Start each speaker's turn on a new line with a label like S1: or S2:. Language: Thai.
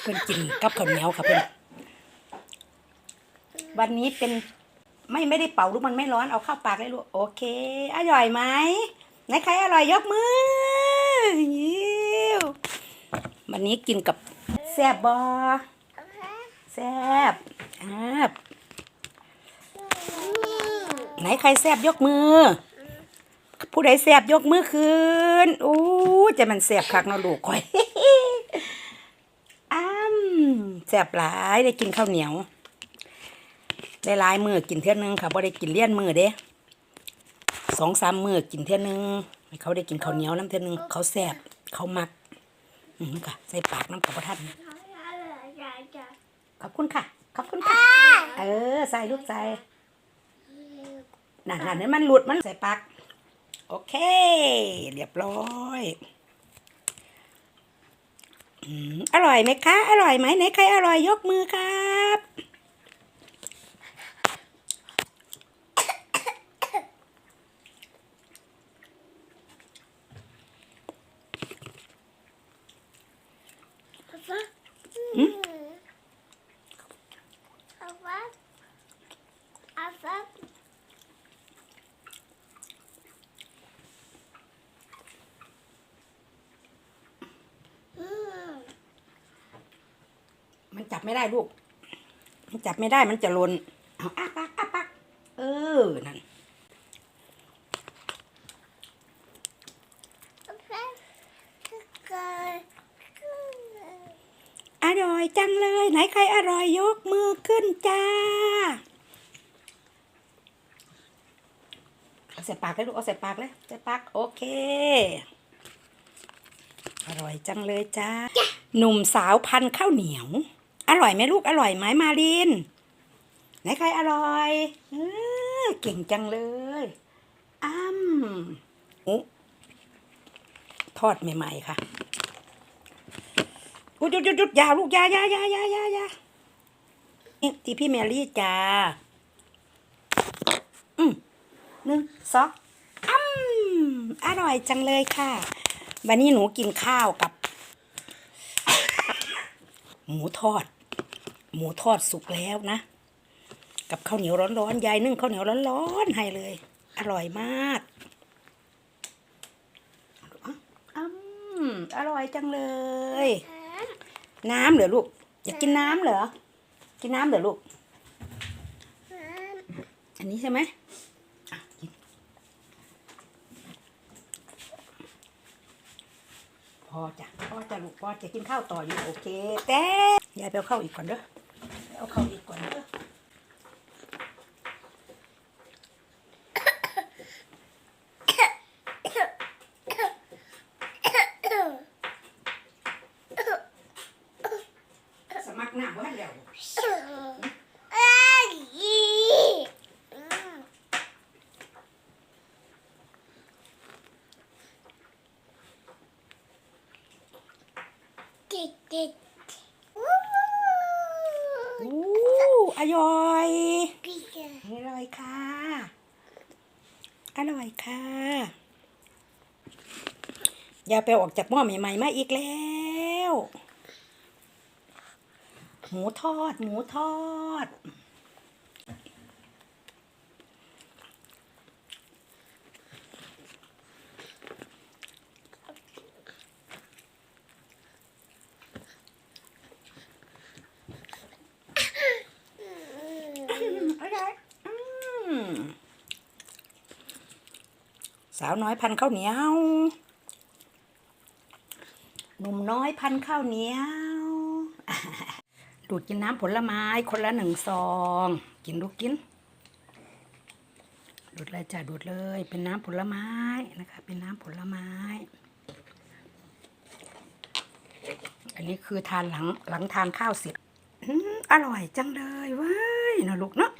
S1: เพิ่นกินกับข้าวเหนียวค่ะเพิ่นวันนี้เป็นไม่ไม่ได้เป่าลูกมันไม่ร้อนเอาเข้าปากเลยลูกโอเค อร่อยไหมไหนใครอร่อยยกมือยิ้ววันนี้กินกับแซบบอแซบแซ่บไหนใครแซบยกมือ ผู้ใดแซบยกมือขึ้นอู้จะมันแซบคักเนาะลูกข่อย อ้ำแซ่บหลายได้กินข้าวเหนียว ได้หลายมือกินเท่านึงค่ะบ่ได้กินเลี่ยนมือเด้สองสามมือกินเท่านึงเขาได้กินข้าวเหนียวน้ำเท่านึงเขาแซ่บเขามักอืมค่ะ ใส่ปากน้ำกับพระท่านขอบคุณค่ะ ขอบคุณค่ะ เออ ใส่ลูกใส่นั่นนั่นนั่นมันหลุดมันใส่ปาก โอเค เรียบร้อย อร่อยไหมคะ อร่อยไหมไหนใครอร่อยยกมือครับ มันจับ ไม่ได้ลูก มันจับไม่ได้มันจะหล่นเอาอ้าปากอ้าปากเออ นั่นอร่อยจังเลย ไหนใครอร่อยยกมือขึ้นจ้า เอาใส่ปากเลยลูก เอาใส่ปากเลยใส่ปาก โอเค อร่อยจังเลยจ้า หนุ่มสาวพันข้าวเหนียว อร่อยไหมลูกอร่อยไหมมารินไหนใครอร่อยเอเก่งจังเลยอ้ำอุ๊ทอดใหม่ๆค่ะอุยหยุดหยุดหยุดยาลูกยายายายายายานี่ที่พี่แมรี่จ้าอืมหนึ่งสองอ้ำอร่อยจังเลยค่ะ วันนี้หนูกินข้าวกับ หมูทอด หมูทอดสุกแล้วนะ กับข้าวเหนียวร้อนๆยายนึ่งข้าวเหนียวร้อนๆให้เลย อร่อยมากอืมอร่อยจังเลย น้ำเหรอลูก อยากกินน้ำเหรอ กินน้ำเหรอลูก อันนี้ใช่ไหมพอจ้ะพอจะลูกพอจะกินข้าวต่ออยู่โอเค แต่ยายไปเข้าวอีกก่อนเด้อ เอาข้าวอีกก่อนเด้อสมัครหน้าบ้านเดียว อู้ อร่อยอร่อยค่ะ อร่อยค่ะ อย่าไปออกจากหม้อใหม่ๆมาอีกแล้ว หมูทอด หมูทอด อร่อยอืม สาวน้อยพันข้าวเหนียว หนุ่มน้อยพันข้าวเหนียว ดูดกินน้ำผลไม้คนละหนึ่งซอง กินดูกิน ดูดเลยจ้ะดูดเลย เป็นน้ำผลไม้นะคะ เป็นน้ำผลไม้ อันนี้คือทานหลังหลังทานข้าวเสร็จอืมอร่อยจังเลยเว้ยนะลูกเนาะ